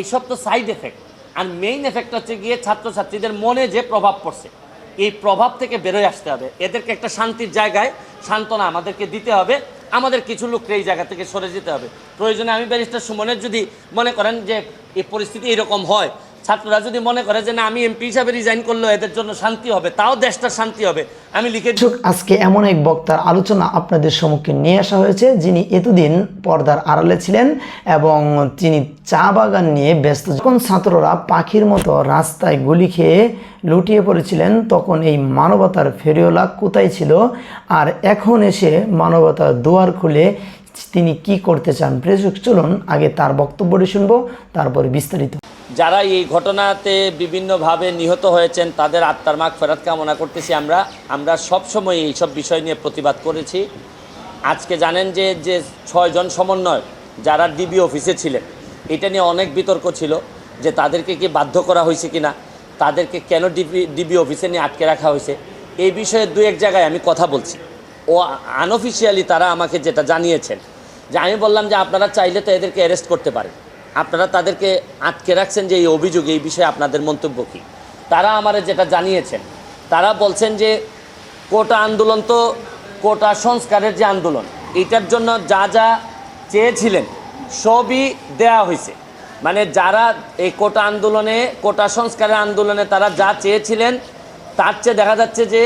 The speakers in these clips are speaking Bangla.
এইসব তো সাইড এফেক্ট আর মেইন এফেক্ট হচ্ছে গিয়ে ছাত্রছাত্রীদের মনে যে প্রভাব পড়ছে, এই প্রভাব থেকে বেরোয় আসতে হবে। এদেরকে একটা শান্তির জায়গায় সান্ত্বনা আমাদেরকে দিতে হবে। আমাদের কিছু লোককে এই জায়গা থেকে সরে যেতে হবে। প্রয়োজনে আমি ব্যারিস্টার সুমনের যদি মনে করেন যে এই পরিস্থিতি এরকম হয় ছাত্ররা যদি মনে করে যে না, আমি এমপি হিসাবে রিজাইন করলেও এদের জন্য শান্তি হবে, তাও দেশটা শান্তি হবে। আমি লিখে আজকে এমন এক বক্তার আলোচনা আপনাদের সম্মুখে নিয়ে আসা হয়েছে, যিনি এতদিন পর্দার আড়ালে ছিলেন এবং তিনি চা বাগান নিয়ে ব্যস্ত যখন ছাত্ররা পাখির মতো রাস্তায় গুলি খেয়ে লুটিয়ে পড়েছিলেন, তখন এই মানবতার ফেরিওলা কোথায় ছিল? আর এখন এসে মানবতার দুয়ার খুলে তিনি কি করতে চান? প্রেসক চলুন আগে তার বক্তব্যটি শুনব, তারপরে বিস্তারিত যারা এই ঘটনাতে বিভিন্নভাবে নিহত হয়েছেন, তাদের আত্মার মাগ ফেরত কামনা করতেছি আমরা। আমরা সবসময় এইসব বিষয় নিয়ে প্রতিবাদ করেছি। আজকে জানেন যে যে ছয়জন সমন্বয় যারা ডিবি অফিসে ছিলেন, এটা নিয়ে অনেক বিতর্ক ছিল যে তাদেরকে কি বাধ্য করা হয়েছে কি না তাদেরকে কেন ডিবি ডিবি অফিসে নিয়ে আটকে রাখা হয়েছে। এই বিষয়ে দু এক জায়গায় আমি কথা বলছি। ও আনঅফিসিয়ালি তারা আমাকে যেটা জানিয়েছেন, যে আমি বললাম যে আপনারা চাইলে তো এদেরকে অ্যারেস্ট করতে পারেন। আপনারা তাদেরকে আটকে রাখছেন যে এই অভিযোগ, এই বিষয়ে আপনাদের মন্তব্য কী? তারা আমার যেটা জানিয়েছেন, তারা বলছেন যে কোটা আন্দোলন তো কোটা সংস্কারের যে আন্দোলন, এটার জন্য যা যা চেয়েছিলেন সবই দেয়া হয়েছে। মানে যারা এই কোটা আন্দোলনে, কোটা সংস্কারের আন্দোলনে তারা যা চেয়েছিলেন, তার চেয়ে দেখা যাচ্ছে যে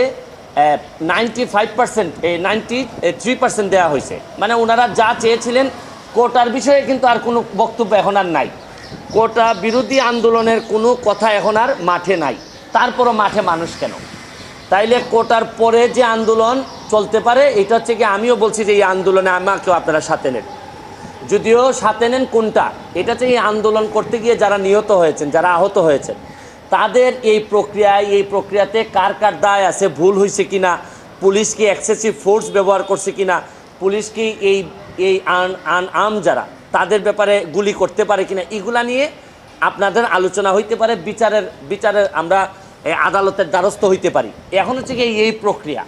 নাইনটি ফাইভ পার্সেন্ট এই নাইনটি থ্রি পার্সেন্ট দেওয়া হয়েছে। মানে ওনারা যা চেয়েছিলেন কোটার বিষয়ে কিন্তু আর কোনো বক্তব্য এখন আর নাই। কোটা বিরোধী আন্দোলনের কোনো কথা এখন আর মাঠে নাই। তারপরও মাঠে মানুষ কেন? তাইলে কোটার পরে যে আন্দোলন চলতে পারে, এটা হচ্ছে কি আমিও বলছি যে এই আন্দোলনে আমাকেও আপনারা সাথে নেন। যদিও সাথে নেন কোনটা? এটা হচ্ছে এই আন্দোলন করতে গিয়ে যারা নিহত হয়েছেন, যারা আহত হয়েছেন, তাদের এই প্রক্রিয়ায়, এই প্রক্রিয়াতে কার কার দায় আছে, ভুল হয়েছে কিনা, পুলিশ কি এক্সেসিভ ফোর্স ব্যবহার করছে কিনা, পুলিশ কি এই এই আন আন, আম যারা, তাদের ব্যাপারে গুলি করতে পারে কিনা, এগুলা নিয়ে আপনাদের আলোচনা হইতে পারে, বিচারের বিচারের আমরা আদালতের দ্বারস্থ হইতে পারি। এখন হচ্ছে কি এই প্রক্রিয়া।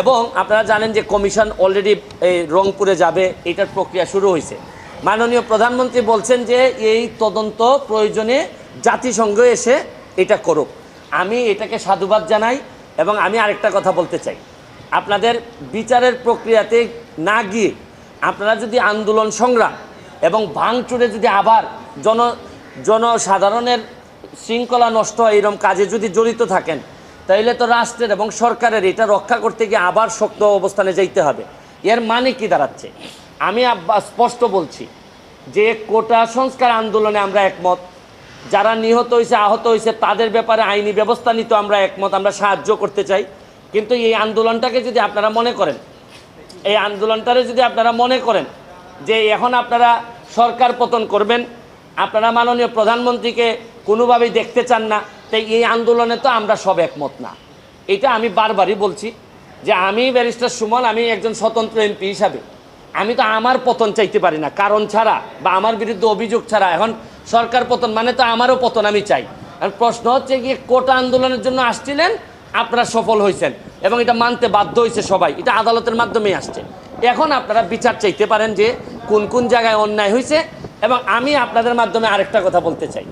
এবং আপনারা জানেন যে কমিশন অলরেডি এই রংপুরে যাবে, এটার প্রক্রিয়া শুরু হয়েছে মাননীয় প্রধানমন্ত্রী বলছেন যে এই তদন্ত প্রয়োজনে জাতিসংঘ এসে এটা করুক। আমি এটাকে সাধুবাদ জানাই এবং আমি আরেকটা কথা বলতে চাই। আপনাদের বিচারের প্রক্রিয়াতে না গিয়ে আপনারা যদি আন্দোলন সংগ্রাম এবং ভাঙচুরে যদি আবার জন, জনসাধারণের শৃঙ্খলা নষ্ট হয় এরকম কাজে যদি জড়িত থাকেন, তাইলে তো রাষ্ট্রের এবং সরকারের এটা রক্ষা করতে গিয়ে আবার শক্ত অবস্থানে যাইতে হবে। এর মানে কি দাঁড়াচ্ছে? আমি স্পষ্ট বলছি যে কোটা সংস্কার আন্দোলনে আমরা একমত। যারা নিহত হয়েছে আহত হয়েছে তাদের ব্যাপারে আইনি ব্যবস্থা নিতে আমরা একমত, আমরা সাহায্য করতে চাই। কিন্তু এই আন্দোলনটাকে যদি আপনারা মনে করেন এই আন্দোলনটারে যদি আপনারা মনে করেন যে এখন আপনারা সরকার পতন করবেন, আপনারা মাননীয় প্রধানমন্ত্রীকে কোনোভাবেই দেখতে চান না তাই এই আন্দোলনে তো আমরা সব একমত না। এটা আমি বারবারই বলছি যে আমি ব্যারিস্টার সুমন, আমি একজন স্বতন্ত্র এমপি হিসাবে। আমি তো আমার পতন চাইতে পারি না, কারণ ছাড়া বা আমার বিরুদ্ধে অভিযোগ ছাড়া এখন সরকার পতন মানে তো আমারও পতন আমি চাই। আর প্রশ্ন হচ্ছে গিয়ে কোটা আন্দোলনের জন্য আসছিলেন আপনারা সফল হয়েছেন এবং এটা মানতে বাধ্য হয়েছে সবাই, এটা আদালতের মাধ্যমেই আসছে। এখন আপনারা বিচার চাইতে পারেন যে কোন কোন জায়গায় অন্যায় হয়েছে এবং আমি আপনাদের মাধ্যমে আরেকটা কথা বলতে চাই।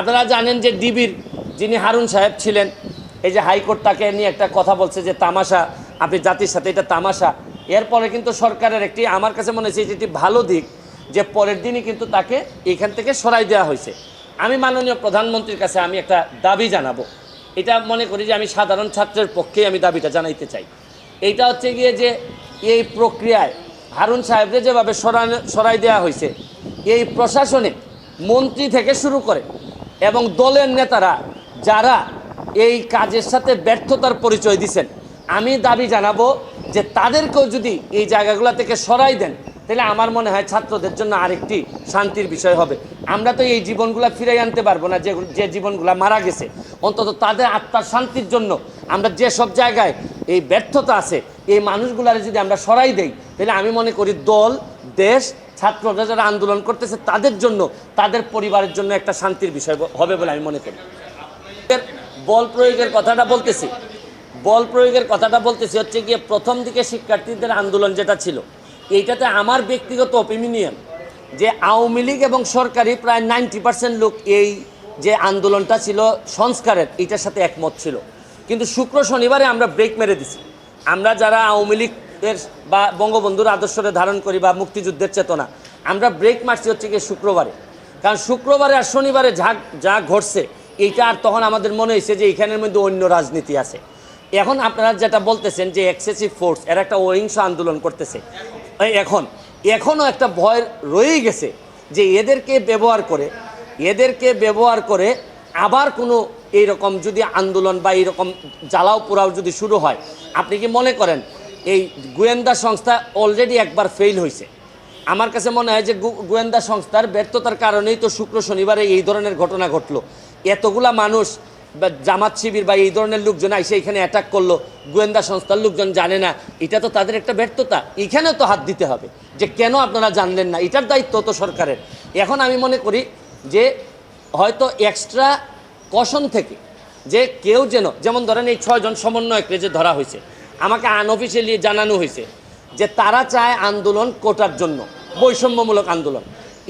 আপনারা জানেন যে ডিবির যিনি হারুন সাহেব ছিলেন, এই যে হাইকোর্ট তাকে নিয়ে একটা কথা বলছে যে তামাশা, আপনি জাতির সাথে এটা তামাশা। এরপরে কিন্তু সরকারের একটি, আমার কাছে মনে হয়েছে এটি ভালো দিক যে পরের দিনই কিন্তু তাকে এখান থেকে সরাই দেওয়া হয়েছে আমি মাননীয় প্রধানমন্ত্রীর কাছে আমি একটা দাবি জানাব। এটা মনে করি যে আমি সাধারণ ছাত্রের পক্ষে আমি দাবিটা জানাইতে চাই। এইটা হচ্ছে গিয়ে যে এই প্রক্রিয়ায় হারুন সাহেবদের যেভাবে সরানো, সরাই দেওয়া হয়েছে এই প্রশাসনে মন্ত্রী থেকে শুরু করে এবং দলের নেতারা যারা এই কাজের সাথে ব্যর্থতার পরিচয় দিছেন, আমি দাবি জানাব যে তাদেরকেও যদি এই জায়গাগুলো থেকে সরাই দেন তাহলে আমার মনে হয় ছাত্রদের জন্য আরেকটি শান্তির বিষয় হবে। আমরা তো এই জীবনগুলো ফিরাই আনতে পারব না, যে যে জীবনগুলো মারা গেছে। অন্তত তাদের আত্মার শান্তির জন্য আমরা যে সব জায়গায় এই ব্যর্থতা আছে, এই মানুষগুলার যদি আমরা সরাই দেই, তাহলে আমি মনে করি দল, দেশ, ছাত্ররা যারা আন্দোলন করতেছে, তাদের জন্য, তাদের পরিবারের জন্য একটা শান্তির বিষয় হবে বলে আমি মনে করি। বল প্রয়োগের কথাটা বলতেছি। বল প্রয়োগের কথাটা বলতেছি হচ্ছে গিয়ে প্রথম দিকে শিক্ষার্থীদের আন্দোলন যেটা ছিল এইটাতে আমার ব্যক্তিগত অপিনিয়ন যে আওয়ামী লীগ এবং সরকারি প্রায় নাইনটি পার্সেন্ট লোক এই যে আন্দোলনটা ছিল সংস্কারের এটার সাথে একমত ছিল। কিন্তু শুক্র শনিবারে আমরা ব্রেক মেরে দিছি। আমরা যারা আওয়ামী লীগের বা বঙ্গবন্ধুর আদর্শরে ধারণ করি বা মুক্তিযুদ্ধের চেতনা, আমরা ব্রেক মারছি হচ্ছে গিয়ে শুক্রবারে। কারণ শুক্রবারে আর শনিবারে যা যা ঘটছে, এইটা আর তখন আমাদের মনে হয়েছে যে এখানের মধ্যে অন্য রাজনীতি আছে। এখন আপনারা যেটা বলতেছেন যে এক্সেসিভ ফোর্স এরা একটা অহিংস আন্দোলন করতেছে। এখন, এখনও একটা ভয় রয়েই গেছে যে এদেরকে ব্যবহার করে, এদেরকে ব্যবহার করে আবার কোনো এইরকম যদি আন্দোলন বা এইরকম জ্বালাও পোড়াও যদি শুরু হয়, আপনি কি মনে করেন এই গোয়েন্দা সংস্থা অলরেডি একবার ফেল হয়েছে আমার কাছে মনে হয় যে গোয়েন্দা সংস্থার ব্যর্থতার কারণেই তো শুক্র শনিবারে এই ধরনের ঘটনা ঘটলো। এতগুলা মানুষ বা জামাত শিবির বা এই ধরনের লোকজন এসে এখানে অ্যাটাক করল, গোয়েন্দা সংস্থার লোকজন জানে না, এটা তো তাদের একটা ব্যর্থতা। এখানেও তো হাত দিতে হবে যে কেন আপনারা জানলেন না? এটার দায়িত্ব তো সরকারের। এখন আমি মনে করি যে হয়তো এক্সট্রা কশন থেকে যে কেউ যেন, যেমন ধরেন এই ছয়জন সমন্বয়ককে যে ধরা হয়েছে, আমাকে আনঅফিসিয়ালি জানানো হয়েছে যে তারা চায় আন্দোলন কোটার জন্য, বৈষম্যমূলক আন্দোলন।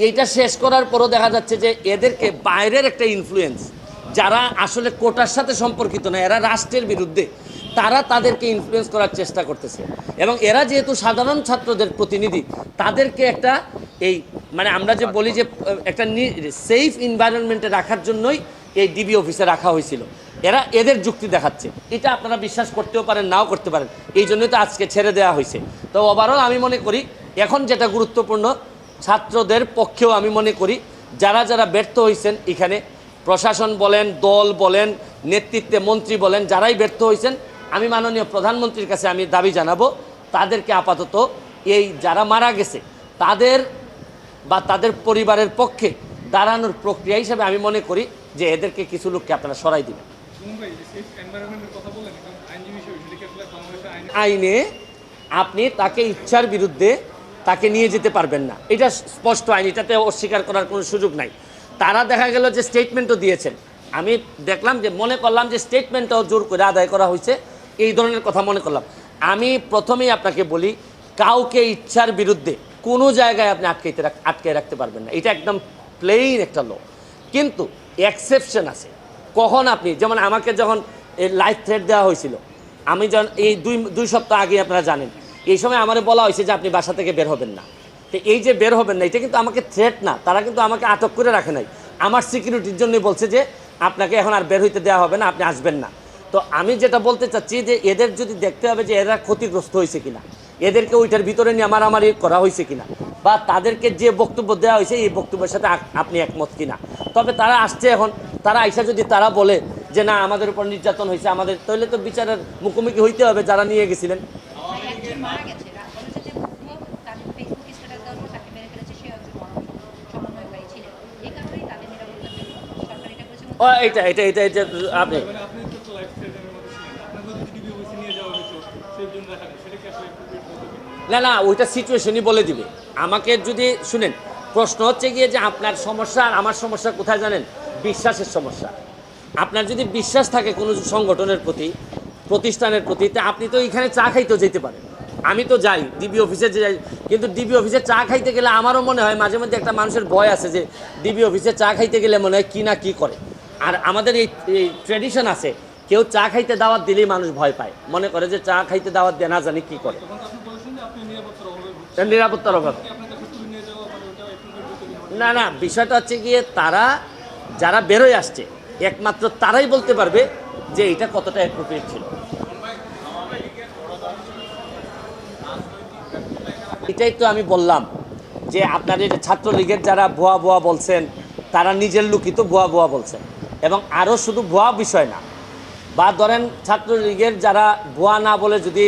এইটা শেষ করার পরও দেখা যাচ্ছে যে এদেরকে বাইরের একটা ইনফ্লুয়েন্স যারা আসলে কোটার সাথে সম্পর্কিত না, এরা রাষ্ট্রের বিরুদ্ধে, তারা তাদেরকে ইনফ্লুয়েন্স করার চেষ্টা করতেছে। এবং এরা যেহেতু সাধারণ ছাত্রদের প্রতিনিধি, তাদেরকে একটা এই মানে আমরা যে বলি যে, একটা সেফ এনভায়রনমেন্টে রাখার জন্যই এই ডিবি অফিসে রাখা হয়েছিল। এরা এদের যুক্তি দেখাচ্ছে। এটা আপনারা বিশ্বাস করতেও পারেন, নাও করতে পারেন। এই জন্যই তো আজকে ছেড়ে দেওয়া হয়েছে। তো ওভারঅল আমি মনে করি, এখন যেটা গুরুত্বপূর্ণ, ছাত্রদের পক্ষেও আমি মনে করি, যারা যারা ব্যর্থ হয়েছেন এখানে প্রশাসন বলেন দল বলেন নেতৃত্বে মন্ত্রী বলেন যারাই ব্যর্থ হয়েছেন আমি মাননীয় প্রধানমন্ত্রীর কাছে আমি দাবি জানাব তাদেরকে আপাতত এই যারা মারা গেছে তাদের বা তাদের পরিবারের পক্ষে দাঁড়ানোর প্রক্রিয়া হিসেবে আমি মনে করি যে এদেরকে কিছু লোককে আপনারা সরাই দিবেন। আইনে আপনি তাকে ইচ্ছার বিরুদ্ধে তাকে নিয়ে যেতে পারবেন না। এটা স্পষ্ট আইন এটাতে অস্বীকার করার কোনো সুযোগ নাই। তারা দেখা গেল যে স্টেটমেন্টও দিয়েছেন। আমি দেখলাম যে, মনে করলাম যে স্টেটমেন্টটাও জোর করে আদায় করা হয়েছে। এই ধরনের কথা মনে করলাম। আমি প্রথমেই আপনাকে বলি, কাউকে ইচ্ছার বিরুদ্ধে কোনো জায়গায় আপনি আটকাইতে আটকে রাখতে পারবেন না। এটা একদম প্লেইন একটা ল কিন্তু এক্সেপশন আছে। কখন আপনি, যেমন আমাকে যখন লাইফ থ্রেট দেওয়া হয়েছিল, আমি যখন এই দুই দুই সপ্তাহ আগে আপনারা জানেন, এই সময় আমার বলা হয়েছে যে আপনি বাসা থেকে বের হবেন না। তো এই যে বের হবেন না এটা কিন্তু আমাকে থ্রেট না। তারা কিন্তু আমাকে আটক করে রাখে নাই। আমার সিকিউরিটির জন্যই বলছে যে আপনাকে এখন আর বের হইতে দেওয়া হবে না আপনি আসবেন না। তো আমি যেটা বলতে চাচ্ছি যে এদের যদি দেখতে হবে যে এরা ক্ষতিগ্রস্ত হয়েছে কিনা এদেরকে ওইটার ভিতরে নিয়ে আমার মারামারি করা হয়েছে কিনা বা তাদেরকে যে বক্তব্য দেওয়া হয়েছে এই বক্তব্যের সাথে আপনি একমত কিনা। তবে তারা আসছে এখন তারা আইসা যদি তারা বলে যে না আমাদের উপর নির্যাতন হয়েছে আমাদের তাহলে তো বিচারের মুখোমুখি হইতে হবে যারা নিয়ে গেছিলেন একজন মারা গেছে রা- বলেছে যে ভুয়ো তার ফেসবুক স্ট্যাটাস দেওয়ার পর তাকে মেরে ফেলেছে সে একজন গণ- সমন্বয়কারী ছিলেন এই কারণেই তাদের নিরাপত্তার জন্য সরকার এটা করেছে এবং ও এটা এটা এটা এটা আপনি মানে আপনি তো একটা লাইফ স্টাইলের মধ্যে ছিলেন আপনাকে যদি ডিবি অফিসে নিয়ে যাওয়া হতো সেফ জন্য রাখা হতো, সেটা কি আসলে appropriate হতো কিনা? না না ওইটা সিচুয়েশনই বলে দিবে। আমাকে যদি শুনেন প্রশ্ন হচ্ছে গিয়ে যে আপনার সমস্যা আর আমার সমস্যা কোথায় জানেন? বিশ্বাসের সমস্যা। আপনার যদি বিশ্বাস থাকে কোনো সংগঠনের প্রতি প্রতিষ্ঠানের প্রতি তা আপনি তো এখানে চা খাইতেও যেতে পারেন। আমি তো যাই ডিবি অফিসে যে যাই কিন্তু ডিবি অফিসে চা খাইতে গেলে আমারও মনে হয় মাঝে মধ্যে একটা মানুষের ভয় আছে যে ডিবি অফিসে চা খাইতে গেলে মনে হয় কি না কী করে। আর আমাদের এই ট্রেডিশন আছে, কেউ চা খাইতে দাওয়াত দিলেই মানুষ ভয় পায়। মনে করে যে চা খাইতে দাওয়াত দেয়, না জানি কি করে। নিরাপত্তার অভাবে? না না, বিষয়টা হচ্ছে গিয়ে তারা, যারা বেরোয় আসছে, একমাত্র তারাই বলতে পারবে যে এটা কতটা অ্যাপ্রোপ্রিয়েট ছিল। এটাই তো আমি বললাম যে আপনার ছাত্রলীগের যারা ভুয়া ভুয়া বলছেন, তারা নিজের লোকই তো ভুয়া ভুয়া বলছেন। এবং আরও শুধু ভুয়া বিষয় না। বা ধরেন ছাত্রলীগের যারা ভুয়া না বলে যদি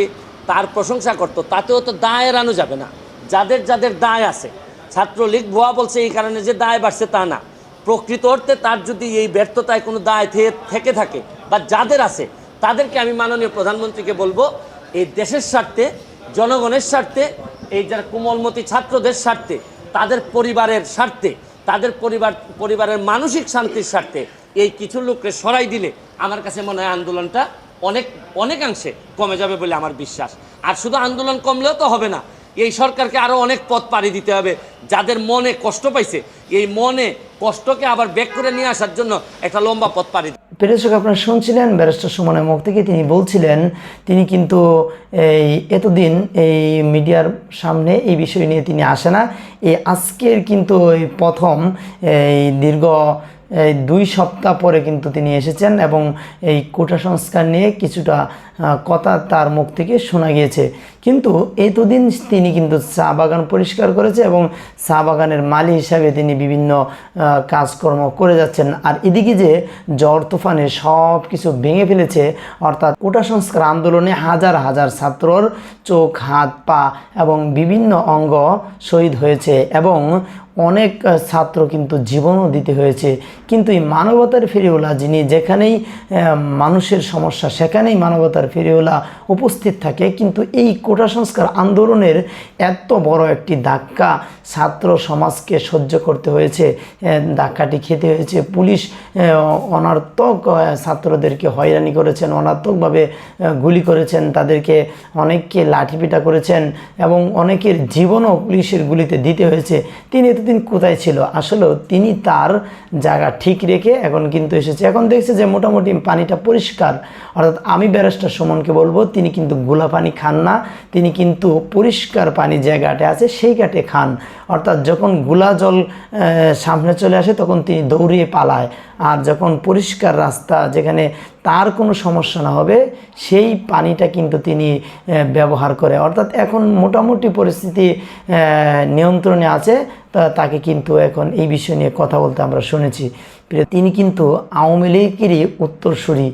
তার প্রশংসা করতো, তাতেও তো দায় এড়ানো যাবে না। যাদের যাদের দায় আছে। ছাত্রলীগ ভুয়া বলছে এই কারণে যে দায় বাড়ছে তা না। প্রকৃত অর্থে তার যদি এই ব্যর্থতায় কোনো দায় থেকে থাকে বা যাদের আছে, তাদেরকে আমি মাননীয় প্রধানমন্ত্রীকে বলব, এই দেশের স্বার্থে, জনগণের স্বার্থে, এই যারা কোমলমতি ছাত্রদের স্বার্থে, তাদের পরিবারের স্বার্থে, তাদের পরিবার, পরিবারের মানসিক শান্তির স্বার্থে এই কিছু লোককে সরাই দিলে আমার কাছে মনে হয় আন্দোলনটা অনেক, অনেকাংশে কমে যাবে বলে আমার বিশ্বাস। আর শুধু আন্দোলন কমলেও তো হবে না, এই সরকারকে আরও অনেক পথ পাড়ি দিতে হবে। যাদের মনে কষ্ট পাইছে, এই মনে কষ্টকে আবার ব্যাক করে নিয়ে আসার জন্য একটা লম্বা পথ পাড়ি প্রেরসক আপনারা শুনছিলেন ব্যারিস্টার সুমনের মুখ থেকে, তিনি বলছিলেন, তিনি কিন্তু এই এতদিন এই মিডিয়ার সামনে এই বিষয় নিয়ে তিনি আসে না। এই আজকের কিন্তু এই প্রথম এই দীর্ঘ দুই সপ্তাহ পরে কিন্তু তিনি এসেছেন এবং এই কোটা সংস্কার নিয়ে কিছুটা কথা তার মুখ থেকে শোনা গিয়েছে। কিন্তু এতদিন তিনি কিন্তু চা বাগান পরিষ্কার করেছে এবং চা বাগানের মালি হিসাবে তিনি বিভিন্ন কাজকর্ম করে যাচ্ছেন। আর এদিকে যে জ্বর, তুফানে সব কিছু ভেঙে ফেলেছে, অর্থাৎ কোটা সংস্কার আন্দোলনে হাজার হাজার ছাত্রর চোখ, হাত, পা এবং বিভিন্ন অঙ্গ শহীদ হয়েছে এবং অনেক ছাত্র কিন্তু জীবনও দিতে হয়েছে। কিন্তু এই মানবতার ফেরিওলা যিনি যেখানেই মানুষের সমস্যা, সেখানেই মানবতার ফেরিওলা উপস্থিত থাকে। কিন্তু এই কোটা সংস্কার আন্দোলনের এত বড় একটি ধাক্কা ছাত্র সমাজকে সহ্য করতে হয়েছে। ধাক্কাটি খেতে হয়েছে। পুলিশ অনার্থক ছাত্রদেরকে হয়রানি করেছেন অনার্থকভাবে গুলি করেছেন, তাদেরকে অনেককে লাঠিপিটা করেছেন এবং অনেকের জীবনও পুলিশের গুলিতে দিতে হয়েছে। তিনি এতদিন কোথায় ছিল? আসলেও তিনি তার জায়গা ঠিক রেখে এখন কিন্তু এসেছে। এখন দেখছে যে মোটামুটি পানিটা পরিষ্কার। অর্থাৎ আমি ব্যারিস্টার সুমনকে বলব, তিনি কিন্তু গোলা পানি খান না, তিনি কিন্তু পরিষ্কার পানি যে ঘাটে আছে সেই ঘাটে খান। অর্থাৎ যখন গোলা জল সামনে চলে আসে তখন তিনি দৌড়িয়ে পালায়। আর যখন পরিষ্কার রাস্তা যেখানে তার কোনো সমস্যা না হবে, সেই পানিটা কিন্তু তিনি ব্যবহার করে। অর্থাৎ এখন মোটামুটি পরিস্থিতি নিয়ন্ত্রণে আছে তাকে কিন্তু এখন এই বিষয় নিয়ে কথা বলতে আমরা শুনেছি। তিনি কিন্তু আওয়ামী লীগেরই উত্তরসূরি।